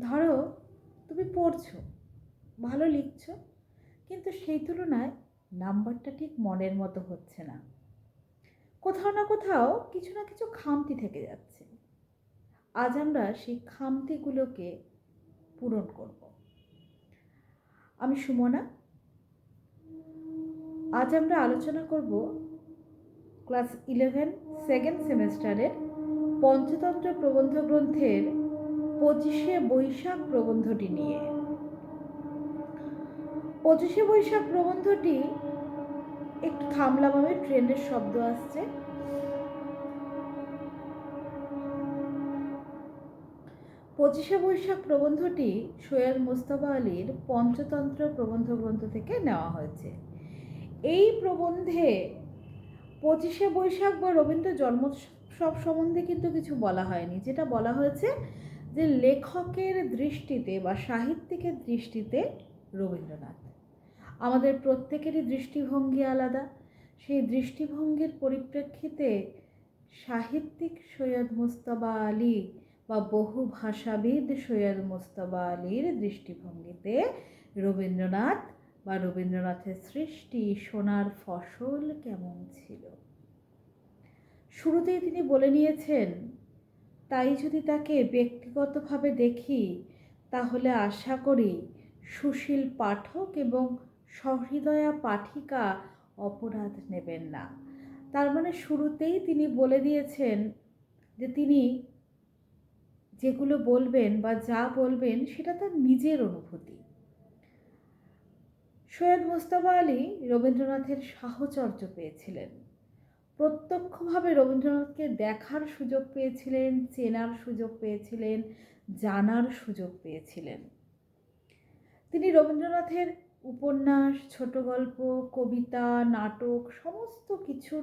ধরো তুমি পড়ছো, ভালো লিখছো, কিন্তু সেই তুলনায় নাম্বারটা ঠিক মনের মতো হচ্ছে না। কোথাও না কোথাও কিছু না কিছু খামতি থেকে যাচ্ছে। আজ আমরা সেই খামতিগুলোকে পূরণ করব। আমি সুমনা। আজ আমরা আলোচনা করব ক্লাস ইলেভেন সেকেন্ড সেমেস্টারের পঞ্চতন্ত্র প্রবন্ধ গ্রন্থের পঁচিশে বৈশাখ প্রবন্ধটি নিয়ে। পঁচিশে বৈশাখ প্রবন্ধটি একটু থামলাম আমি ট্রেনের শব্দ আসছে। পঁচিশে বৈশাখ প্রবন্ধটি সৈয়দ মুস্তফা আলীর পঞ্চতন্ত্র প্রবন্ধ গ্রন্থ থেকে নেওয়া হয়েছে। এই প্রবন্ধে পঁচিশে বৈশাখ বা রবীন্দ্র জন্মোৎসব সম্বন্ধে কিন্তু কিছু বলা হয়নি। যেটা বলা হয়েছে যে লেখকের দৃষ্টিতে বা সাহিত্যিকের দৃষ্টিতে রবীন্দ্রনাথ। আমাদের প্রত্যেকেরই দৃষ্টিভঙ্গি আলাদা। সেই দৃষ্টিভঙ্গির পরিপ্রেক্ষিতে সাহিত্যিক সৈয়দ মুস্তফা আলী বা বহু ভাষাবিদ সৈয়দ মুস্তফা আলীর দৃষ্টিভঙ্গিতে রবীন্দ্রনাথ বা রবীন্দ্রনাথের সৃষ্টি সোনার ফসল কেমন ছিল? শুরুতেই তিনি বলে নিয়েছেন তাই যদি তাকে ব্যক্তিগতভাবে দেখি, তাহলে আশা করি সুশীল পাঠক এবং সহৃদয়া পাঠিকা অপরাধ নেবেন না। তার মানে শুরুতেই তিনি বলে দিয়েছেন যে তিনি যেগুলো বলবেন বা যা বলবেন সেটা তার নিজের অনুভূতি। সৈয়দ মুস্তফা আলী রবীন্দ্রনাথের সাহচর্য পেয়েছিলেন। প্রত্যক্ষভাবে রবীন্দ্রনাথকে দেখার সুযোগ পেয়েছিলেন, চেনার সুযোগ পেয়েছিলেন, জানার সুযোগ পেয়েছিলেন। তিনি রবীন্দ্রনাথের উপন্যাস ছোট গল্প কবিতা, নাটক সমস্ত কিছুর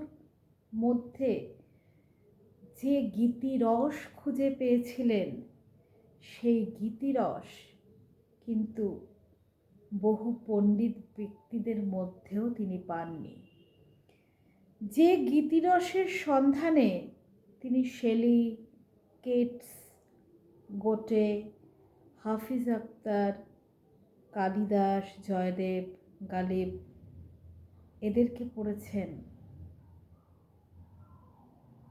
মধ্যে যে গীতিরস খুঁজে পেয়েছিলেন, সেই গীতিরস কিন্তু বহু পণ্ডিত ব্যক্তিদের মধ্যেও তিনি পাননি। যে গীতিরসের সন্ধানে তিনি শেলি, কেটস, গোটে, হাফিজ আক্তার, কালিদাস, জয়দেব, গালিব এদেরকে পড়েছেন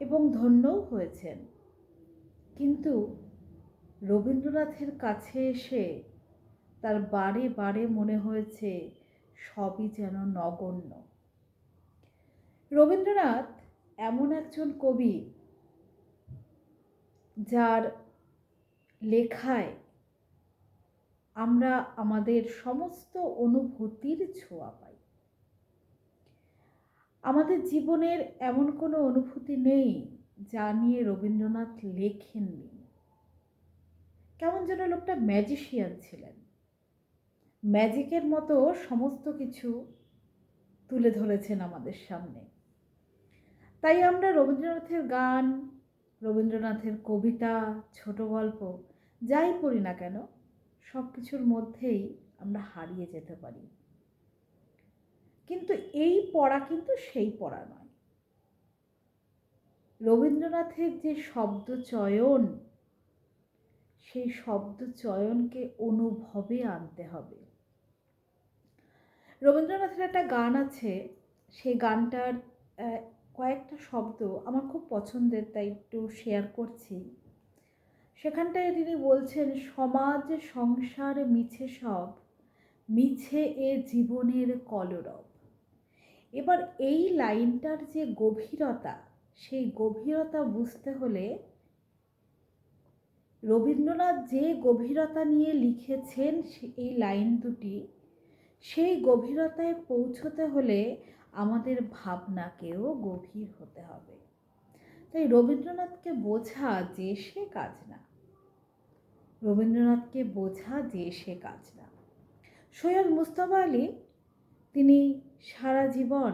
এবং ধন্যও হয়েছেন। কিন্তু রবীন্দ্রনাথের কাছে এসে তার বারে বারে মনে হয়েছে সবই যেন নগণ্য। রবীন্দ্রনাথ এমন একজন কবি যার লেখায় আমরা আমাদের সমস্ত অনুভূতির ছোঁয়া পাই। আমাদের জীবনের এমন কোনো অনুভূতি নেই যা নিয়ে রবীন্দ্রনাথ লেখেননি। কেমন যেন লোকটা ম্যাজিশিয়ান ছিলেন। ম্যাজিকের মতো সমস্ত কিছু তুলে ধরেছেন আমাদের সামনে। তাই আমরা রবীন্দ্রনাথের গান, রবীন্দ্রনাথের কবিতা, ছোট গল্প, যাই পড়ি না কেন সব কিছুর মধ্যেই আমরা হারিয়ে যেতে পারি। কিন্তু এই পড়া কিন্তু সেই পড়া নয়। রবীন্দ্রনাথের যে শব্দ চয়ন, সেই শব্দ চয়নকে অনুভবে আনতে হবে। রবীন্দ্রনাথের একটা গান আছে, সেই গানটার কয়েকটা শব্দ আমার খুব পছন্দের, তাই একটু শেয়ার করছি। সেখানটায় তিনি বলছেন, সমাজ, সংসার মিছে সব, মিছে এ জীবনের কলরব। এবার এই লাইনটার যে গভীরতা, সেই গভীরতা বুঝতে হলে রবীন্দ্রনাথ যে গভীরতা নিয়ে লিখেছেন এই লাইন দুটি, সেই গভীরতায় পৌঁছতে হলে আমাদের ভাবনাকেও গভীর হতে হবে। তাই রবীন্দ্রনাথকে বোঝা যে সে কাজ না। রবীন্দ্রনাথকে বোঝা যে সে কাজ না। সৈয়দ মুস্তফা আলী, তিনি সারা জীবন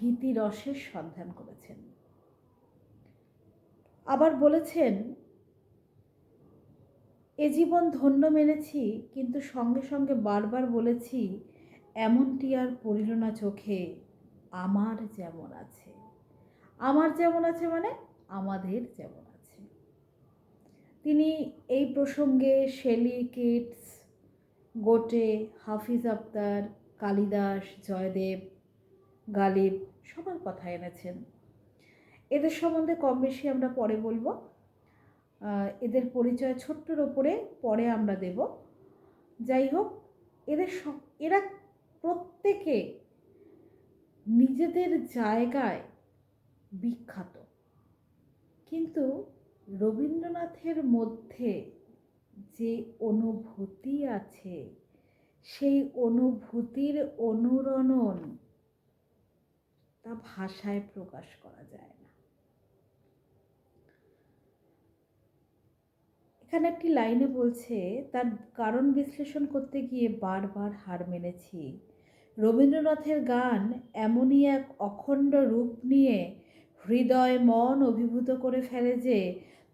গীতি রসের সন্ধান করেছেন। আবার বলেছেন, এ জীবন ধন্য মেনেছি, কিন্তু সঙ্গে সঙ্গে বারবার বলেছি এমনটি আর পড়িল না চোখে, আমার যেমন আছে। আমার যেমন আছে মানে আমাদের যেমন আছে। তিনি এই প্রসঙ্গে শেলি কিটস, গোটে, হাফিজ আফতার কালিদাস, জয়দেব, গালিব সবার কথা এনেছেন। এদের সম্বন্ধে কম বেশি আমরা পরে বলব। এদের পরিচয় ছোট্টর ওপরে পরে আমরা দেব। যাই হোক, এদের এরা প্রত্যেকে নিজেদের জায়গায় বিখ্যাত। কিন্তু রবীন্দ্রনাথের মধ্যে যে অনুভূতি আছে, সেই অনুভূতির অনুরণন তা ভাষায় প্রকাশ করা যায় না। এখানে একটি লাইনে বলছে, তার কারণ বিশ্লেষণ করতে গিয়ে বারবার হার মেনেছি রবীন্দ্রনাথের গান এমনই এক অখণ্ড রূপ নিয়ে হৃদয় মন অভিভূত করে ফেলে যে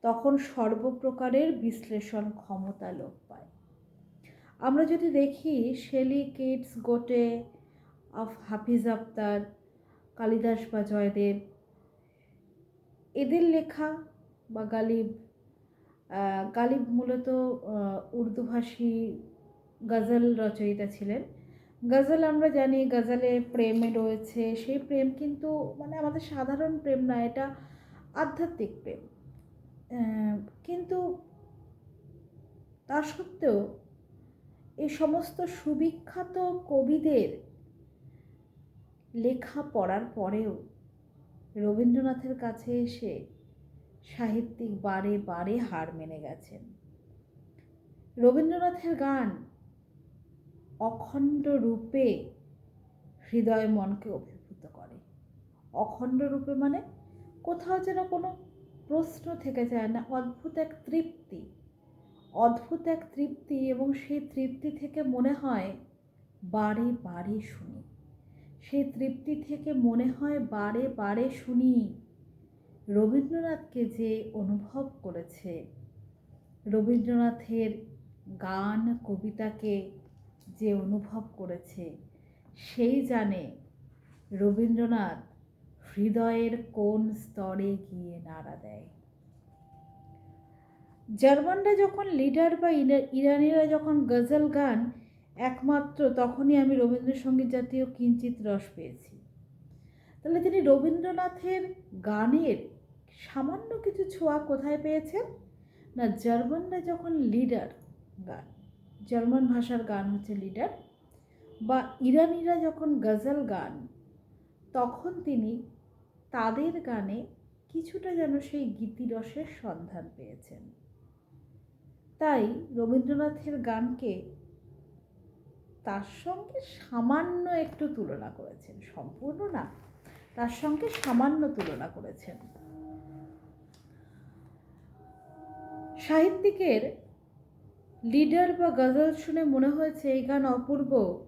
তখন সর্বপ্রকারের বিশ্লেষণ ক্ষমতা লোপ পায়। আমরা যদি দেখি Shelley Keats, Goethe of Hafiz আফতার, কালিদাস বা জয়দেব, এদের লেখা বা গালিব গালিব মূলত উর্দুভাষী গজল রচয়িতা ছিলেন। গজল আমরা জানি, গজলে প্রেমে রয়েছে, সেই প্রেম কিন্তু মানে আমাদের সাধারণ প্রেম না, এটা আধ্যাত্মিক প্রেম। কিন্তু তা সত্ত্বেও এই সমস্ত সুবিখ্যাত কবিদের লেখা পড়ার পরেও রবীন্দ্রনাথের কাছে এসে সাহিত্যিক বারে বারে হার মেনে গেছেন। রবীন্দ্রনাথের গান অখণ্ড রূপে হৃদয় মনকে অভিভূত করে। অখণ্ড রূপে মানে কোথাও যেন কোনো প্রশ্ন থেকে যায় না, অদ্ভুত এক তৃপ্তি। অদ্ভুত এক তৃপ্তি এবং সেই তৃপ্তি থেকে মনে হয় বারে বারে শুনি। সেই তৃপ্তি থেকে মনে হয় বারে বারে শুনি। রবীন্দ্রনাথকে যে অনুভব করেছে, রবীন্দ্রনাথের গান, কবিতাকে যে অনুভব করেছে, সেই জানে রবীন্দ্রনাথ হৃদয়ের কোন স্তরে গিয়ে নাড়া দেয়। জার্মানরা যখন লিডার বা ইরা- ইরানিরা যখন গজল গান, একমাত্র তখনই আমি রবীন্দ্রসঙ্গীত জাতীয় কিঞ্চিত রস পেয়েছি। তাহলে তিনি রবীন্দ্রনাথের গানের সামান্য কিছু ছোঁয়া কোথায় পেয়েছেন? না, জার্মানরা যখন লিডার গান জার্মান ভাষার গান হচ্ছে লিডার। বা ইরানিরা যখন গজল গান, তখন তিনি তাদের গানে কিছুটা যেন সেই গীতিরসের সন্ধান পেয়েছেন। তাই রবীন্দ্রনাথের গানকে তার সঙ্গে সামান্য একটু তুলনা করেছেন, সম্পূর্ণ না, তার সঙ্গে সামান্য তুলনা করেছেন। সাহিত্যিকের লিডার বা গজল শুনে মনে হয়েছে এই গান অপূর্ব।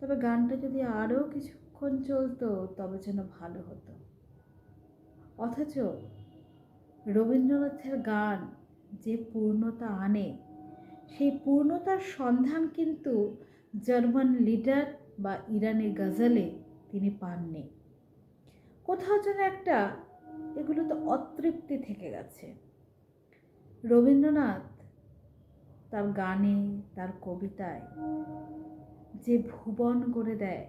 তবে গানটা যদি আরও কিছুক্ষণ চলতো, তবে যেন ভালো হতো। অথচ রবীন্দ্রনাথের গান যে পূর্ণতা আনে, সেই পূর্ণতার সন্ধান কিন্তু জার্মান লিডার বা ইরানি গজলে তিনি পাননি। কোথাও যেন একটা, এগুলো তো অতৃপ্তি থেকে গেছে। রবীন্দ্রনাথ তার গানে, তার কবিতায় যে ভুবন করে দেয়,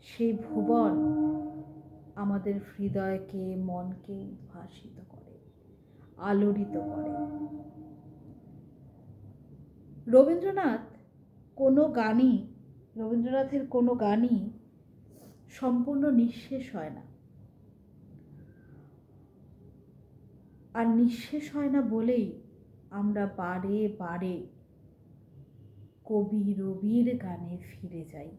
সেই ভুবন আমাদের হৃদয়কে, মনকে উদ্ভাসিত করে, আলোড়িত করে। রবীন্দ্রনাথ কোনো গানই, রবীন্দ্রনাথের কোনো গানই সম্পূর্ণ নিঃশেষ হয় না। আর নিঃশেষ হয় না বলেই আমরা বারে বারে কবি রবির গানে ফিরে যাই।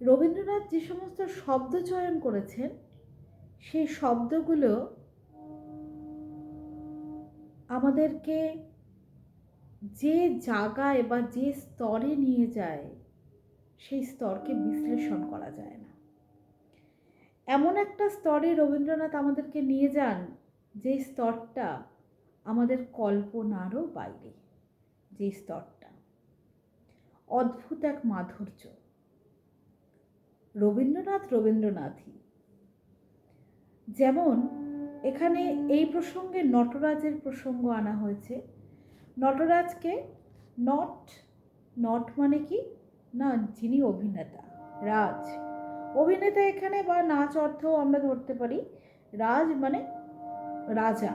রবীন্দ্রনাথ যে সমস্ত শব্দ চয়ন করেছেন, সেই শব্দগুলো আমাদেরকে যে জায়গায় বা যে স্তরে নিয়ে যায়, সেই স্তরকে বিশ্লেষণ করা যায় না। এমন একটা স্তরে রবীন্দ্রনাথ আমাদেরকে নিয়ে যান, যে স্তরটা আমাদের কল্পনারও বাইরে যে স্তরটা। অদ্ভুত এক মাধুর্য। রবীন্দ্রনাথ রবীন্দ্রনাথই। যেমন এখানে এই প্রসঙ্গে নটরাজের প্রসঙ্গ আনা হয়েছে। নটরাজকে নট নট মানে কি? না, যিনি অভিনেতা, রাজ। অভিনেতা এখানে বা নাচ অর্থও আমরা ধরতে পারি। রাজ মানে রাজা।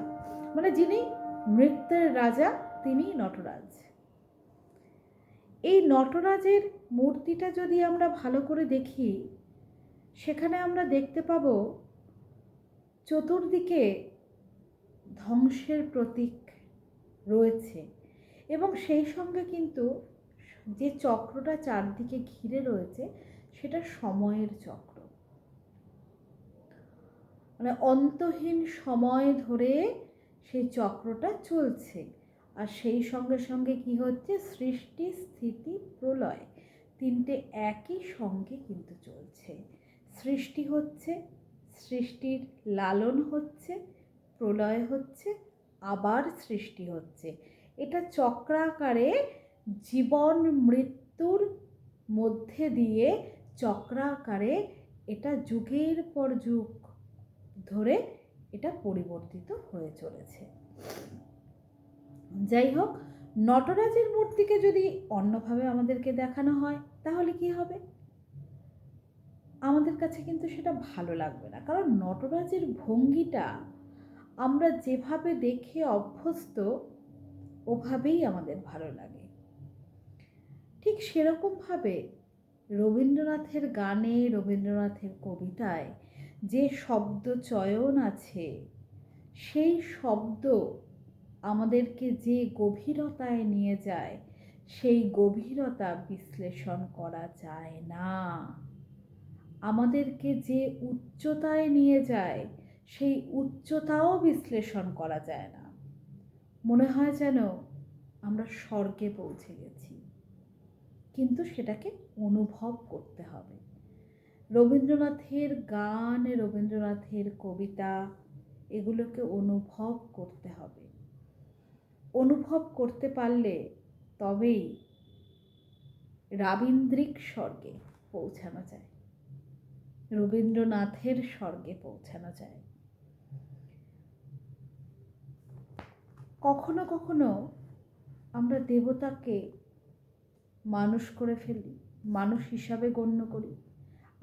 মানে যিনি নৃত্যের রাজা তিনি নটরাজ। এই নটরাজের মূর্তিটা যদি আমরা ভালো করে দেখি, সেখানে আমরা দেখতে পাব চতুর্দিকে ধ্বংসের প্রতীক রয়েছে এবং সেই সঙ্গে কিন্তু যে চক্রটা চারদিকে ঘিরে রয়েছে, সেটা সময়ের চক্র। মানে অন্তহীন সময় ধরে সেই চক্রটা চলছে। আর সেই সঙ্গে সঙ্গে কি হচ্ছে? সৃষ্টি, স্থিতি, প্রলয় তিনটে একই সঙ্গে কিন্তু চলছে। সৃষ্টি হচ্ছে, সৃষ্টির লালন হচ্ছে, প্রলয় হচ্ছে, আবার সৃষ্টি হচ্ছে। এটা চক্রাকারে জীবন, মৃত্যুর মধ্যে দিয়ে চক্রাকারে এটা যুগের পর যুগ ধরে এটা পরিবর্তিত হয়ে চলেছে। যাই হোক, নটরাজের মূর্তিকে যদি অন্যভাবে আমাদেরকে দেখানো হয়, তাহলে কি হবে? আমাদের কাছে কিন্তু সেটা ভালো লাগবে না। কারণ নটরাজের ভঙ্গিটা আমরা যেভাবে দেখে অভ্যস্ত, ওভাবেই আমাদের ভালো লাগে। ঠিক সেরকমভাবে রবীন্দ্রনাথের গানে, রবীন্দ্রনাথের কবিতায় যে শব্দ চয়ন আছে, সেই শব্দ আমাদেরকে যে গভীরতায় নিয়ে যায়, সেই গভীরতা বিশ্লেষণ করা যায় না। আমাদেরকে যে উচ্চতায় নিয়ে যায়, সেই উচ্চতাও বিশ্লেষণ করা যায় না। মনে হয় যেন আমরা স্বর্গে পৌঁছে গেছি, কিন্তু সেটাকে অনুভব করতে হবে। রবীন্দ্রনাথের গান, রবীন্দ্রনাথের কবিতা, এগুলোকে অনুভব করতে হবে। অনুভব করতে পারলে তবেই রাবীন্দ্রিক স্বর্গে পৌঁছানো যায়। রবীন্দ্রনাথের স্বর্গে পৌঁছানো যায়। কখনো কখনো আমরা দেবতাকে মানুষ করে ফেলি, মানুষ হিসাবে গণ্য করি।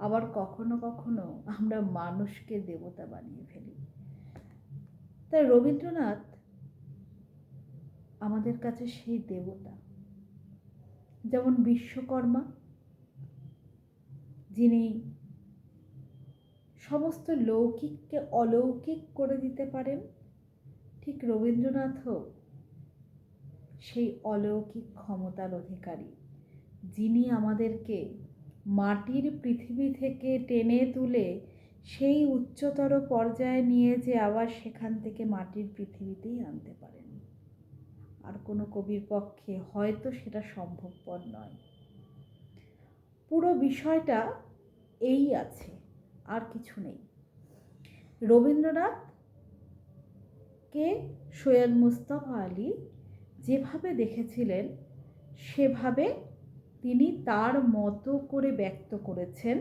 আবার কখনো কখনো আমরা মানুষকে দেবতা বানিয়ে ফেলি। তাই রবীন্দ্রনাথ আমাদের কাছে সেই দেবতা। যেমন বিশ্বকর্মা, যিনি সমস্ত লৌকিককে অলৌকিক করে দিতে পারেন, ঠিক রবীন্দ্রনাথও সেই অলৌকিক ক্ষমতার অধিকারী, যিনি আমাদেরকে মাটির পৃথিবী থেকে টেনে তুলে সেই উচ্চতর পর্যায়ে নিয়ে যে আবার সেখান থেকে মাটির পৃথিবীতেই আনতে পারেন। আর কোনো কবির পক্ষে হয়তো সেটা সম্ভবপর নয়। পুরো বিষয়টা এই আছে, আর কিছু নেই। রবীন্দ্রনাথকে সৈয়দ মুস্তফা আলী যেভাবে দেখেছিলেন, সেভাবে তিনি তার মতো করে ব্যক্ত করেছেন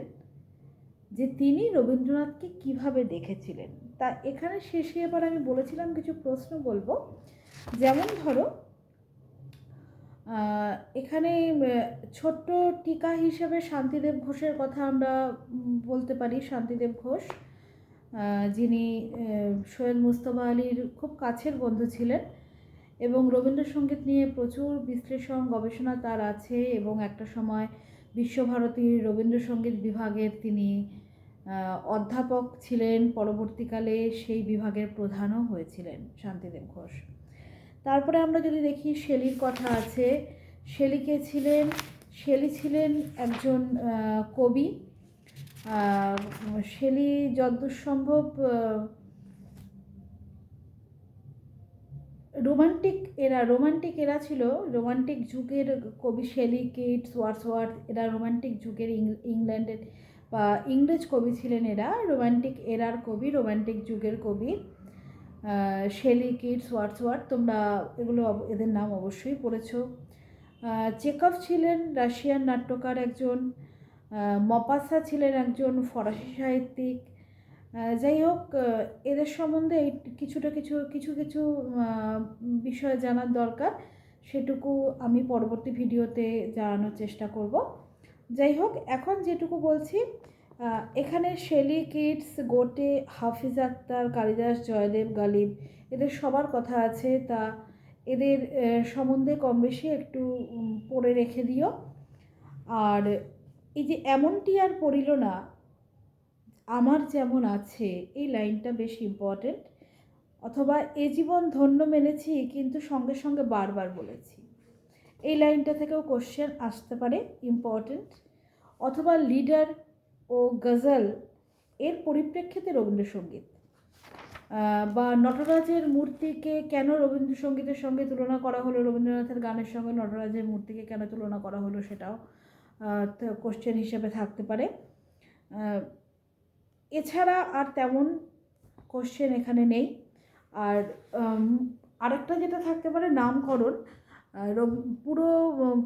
যে তিনি রবীন্দ্রনাথকে কীভাবে দেখেছিলেন। তা এখানে শেষে এবার আমি বলেছিলাম কিছু প্রশ্ন বলব। যেমন ধরো এখানে ছোট্ট টিকা হিসেবে শান্তিদেব ঘোষের কথা আমরা বলতে পারি। শান্তিদেব ঘোষ যিনি সৈয়দ মুস্তফা আলীর খুব কাছের বন্ধু ছিলেন। এবং রবীন্দ্রসঙ্গীত নিয়ে প্রচুর বিশ্লেষণ, গবেষণা তার আছে এবং একটা সময় বিশ্বভারতীর রবীন্দ্রসঙ্গীত বিভাগের তিনি অধ্যাপক ছিলেন। পরবর্তীকালে সেই বিভাগের প্রধানও হয়েছিলেন শান্তিদেব ঘোষ। তারপরে আমরা যদি দেখি শেলির কথা আছে শেলিকে ছিলেন? শেলি ছিলেন একজন কবি। শেলি যদ্দূর সম্ভব রোমান্টিক এরা রোমান্টিক এরা ছিল, রোমান্টিক যুগের কবি শেলি কিটস, ওয়ার্ডসওয়ার্থ, এরা রোমান্টিক যুগের ইংল্যান্ডের বা ইংরেজ কবি ছিলেন এরা, রোমান্টিক এরার কবি, রোমান্টিক যুগের কবি শেলি কিটস, ওয়ার্ডসওয়ার্থ, তোমরা এগুলো এদের নাম অবশ্যই পড়েছ। চেকভ ছিলেন রাশিয়ান নাট্যকার একজন মপাসা ছিলেন একজন ফরাসি সাহিত্যিক যাই হোক এদের সম্বন্ধে এই কিছুটা কিছু কিছু কিছু বিষয় জানার দরকার। সেটুকু আমি পরবর্তী ভিডিওতে জানানোর চেষ্টা করব। যাই হোক, এখন যেটুকু বলছি এখানে শেলি কিডস, গোটে, হাফিজ আক্তার, কালিদাস, জয়দেব, গালিব, এদের সবার কথা আছে। তা এদের সম্বন্ধে কম বেশি একটু পড়ে রেখে দিও। আর এই যে এমনটি আর পড়িল না আমার যেমন আছে, এই লাইনটা বেশ ইম্পর্টেন্ট অথবা এ জীবন ধন্য মেনেছি কিন্তু সঙ্গে সঙ্গে বারবার বলেছি। এই লাইনটা থেকেও কোশ্চেন আসতে পারে ইম্পর্টেন্ট অথবা লিডার ও গজল এর পরিপ্রেক্ষিতে রবীন্দ্রসঙ্গীত। বা নটরাজের মূর্তিকে কেন রবীন্দ্রসঙ্গীতের সঙ্গে তুলনা করা হলো, রবীন্দ্রনাথের গানের সঙ্গে নটরাজের মূর্তিকে কেন তুলনা করা হলো সেটাও কোশ্চেন হিসেবে থাকতে পারে। এছাড়া আর তেমন কোশ্চেন এখানে নেই। আর আরেকটা যেটা থাকতে পারে নামকরণ। পুরো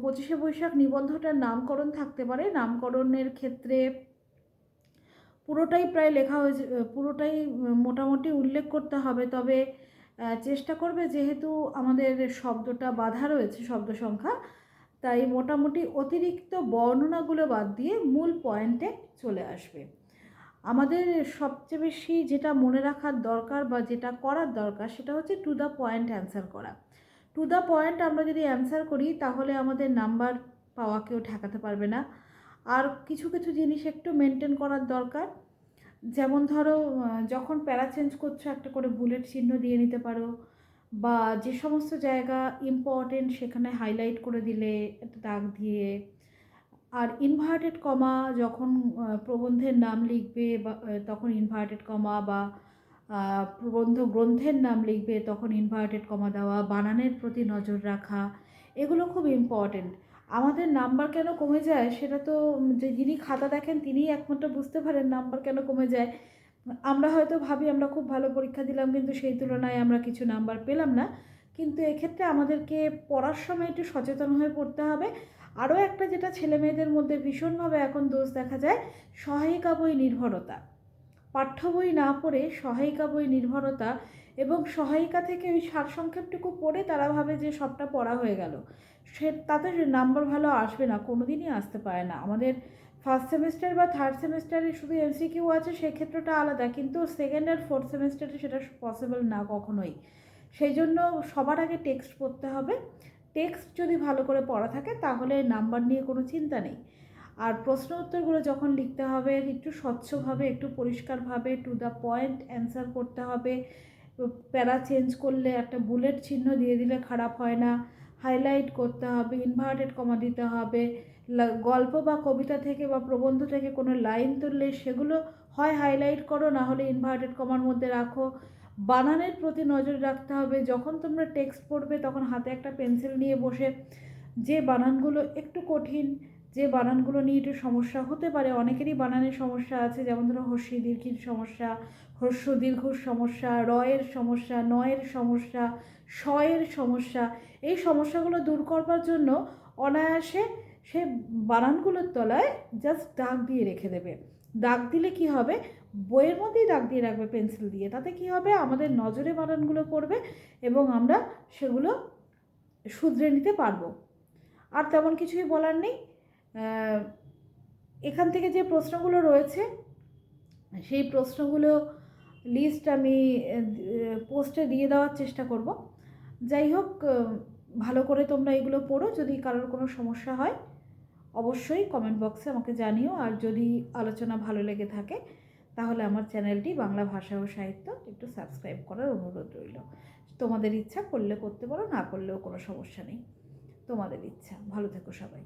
পঁচিশে বৈশাখ নিবন্ধটার নামকরণ থাকতে পারে। নামকরণের ক্ষেত্রে পুরোটাই প্রায় লেখা হয়েছে পুরোটাই মোটামুটি উল্লেখ করতে হবে। তবে চেষ্টা করবে যেহেতু আমাদের শব্দটা বাধা রয়েছে, শব্দ সংখ্যা, তাই মোটামুটি অতিরিক্ত বর্ণনাগুলো বাদ দিয়ে মূল পয়েন্টে চলে আসবে। আমাদের সবচেয়ে বেশি যেটা মনে রাখার দরকার বা যেটা করার দরকার সেটা হচ্ছে টু দ্য পয়েন্ট অ্যান্সার করা। টু দ্য পয়েন্ট আমরা যদি অ্যান্সার করি তাহলে আমাদের নাম্বার পাওয়া কেউ ঠেকাতে পারবে না। আর কিছু কিছু জিনিস একটু মেনটেন করার দরকার। যেমন ধরো যখন প্যারা চেঞ্জ করছ একটা করে বুলেট চিহ্ন দিয়ে নিতে পারো বা যে সমস্ত জায়গা ইম্পর্টেন্ট সেখানে হাইলাইট করে দিলে, একটা দাগ দিয়ে আর ইনভার্টেড কমা যখন প্রবন্ধের নাম লিখবে বা তখন ইনভার্টেড কমা বা প্রবন্ধ গ্রন্থের নাম লিখবে, তখন ইনভার্টেড কমা দেওয়া, বানানের প্রতি নজর রাখা, এগুলো খুব ইম্পর্টেন্ট আমাদের নাম্বার কেন কমে যায় সেটা তো যে যিনি খাতা দেখেন তিনিই একমাত্র বুঝতে পারেন নাম্বার কেন কমে যায়। আমরা হয়তো ভাবি আমরা খুব ভালো পরীক্ষা দিলাম কিন্তু সেই তুলনায় আমরা কিছু নাম্বার পেলাম না। কিন্তু এক্ষেত্রে আমাদেরকে পড়ার সময় একটু সচেতন হয়ে পড়তে হবে। আরও একটা যেটা ছেলে মেয়েদের মধ্যে ভীষণভাবে এখন দোষ দেখা যায়, সহায়িকা বই নির্ভরতা। পাঠ্য বই না পড়ে সহায়িকা বই নির্ভরতা এবং সহায়িকা থেকে ওই সারসংক্ষেপটুকু পড়ে তারা ভাবে যে সবটা পড়া হয়ে গেল। সে তাতে নাম্বার ভালো আসবে না কোনো দিনই আসতে পারে না। আমাদের ফার্স্ট সেমিস্টার বা থার্ড সেমিস্টারে শুধু এমসিকিউ আছে সেক্ষেত্রটা আলাদা। কিন্তু সেকেন্ড আর ফোর্থ সেমিস্টারে সেটা পসিবল না কখনোই। সেই জন্য সবার আগে টেক্সট পড়তে হবে। টেক্সট যদি ভালো করে পড়া থাকে, তাহলে নাম্বার নিয়ে কোনো চিন্তা নেই। আর প্রশ্ন উত্তরগুলো যখন লিখতে হবে, একটু স্বচ্ছভাবে, একটু পরিষ্কারভাবে টু দ্য পয়েন্ট অ্যান্সার করতে হবে। প্যারা চেঞ্জ করলে একটা বুলেট চিহ্ন দিয়ে দিলে খারাপ হয় না। হাইলাইট করতে হবে ইনভার্টেড কমা দিতে হবে। গল্প বা কবিতা থেকে বা প্রবন্ধ থেকে কোনো লাইন তুললে সেগুলো হয় হাইলাইট করো, না হলে ইনভার্টেড কমার মধ্যে রাখো। বানানের প্রতি নজর রাখতে হবে। যখন তোমরা টেক্সট পড়বে, তখন হাতে একটা পেন্সিল নিয়ে বসে যে বানানগুলো একটু কঠিন, যে বানানগুলো নিয়ে একটু সমস্যা হতে পারে, অনেকেরই বানানের সমস্যা আছে, যেমন ধরো হর্ষি দীর্ঘির সমস্যা, হর্ষ দীর্ঘর সমস্যা, রয়ের সমস্যা, নয়ের সমস্যা, শয়ের সমস্যা। এই সমস্যাগুলো দূর করবার জন্য অনায়াসে সে বানানগুলোর তলায় জাস্ট দাগ দিয়ে রেখে দেবে। দাগ দিলে কি হবে? বইয়ের মধ্যেই দাগ দিয়ে রাখবে পেন্সিল দিয়ে। তাতে কি হবে? আমাদের নজরে বানানগুলো পড়বে এবং আমরা সেগুলো শুধরে নিতে পারব। আর তেমন কিছুই বলার নেই। এখান থেকে যে প্রশ্নগুলো রয়েছে, সেই প্রশ্নগুলো লিস্ট আমি পোস্টে দিয়ে দেওয়ার চেষ্টা করব। যাই হোক ভালো করে তোমরা এগুলো পড়ো। যদি কারোর কোনো সমস্যা হয়, অবশ্যই কমেন্ট বক্সে আমাকে জানিও। আর যদি আলোচনা ভালো লেগে থাকে তাহলে আমার চ্যানেলটি বাংলা ভাষা ও সাহিত্য একটু সাবস্ক্রাইব করার অনুরোধ রইল। তোমাদের ইচ্ছা করলে করতে পারো, না করলেও কোনো সমস্যা নেই। তোমাদের ইচ্ছা। ভালো থেকো সবাই।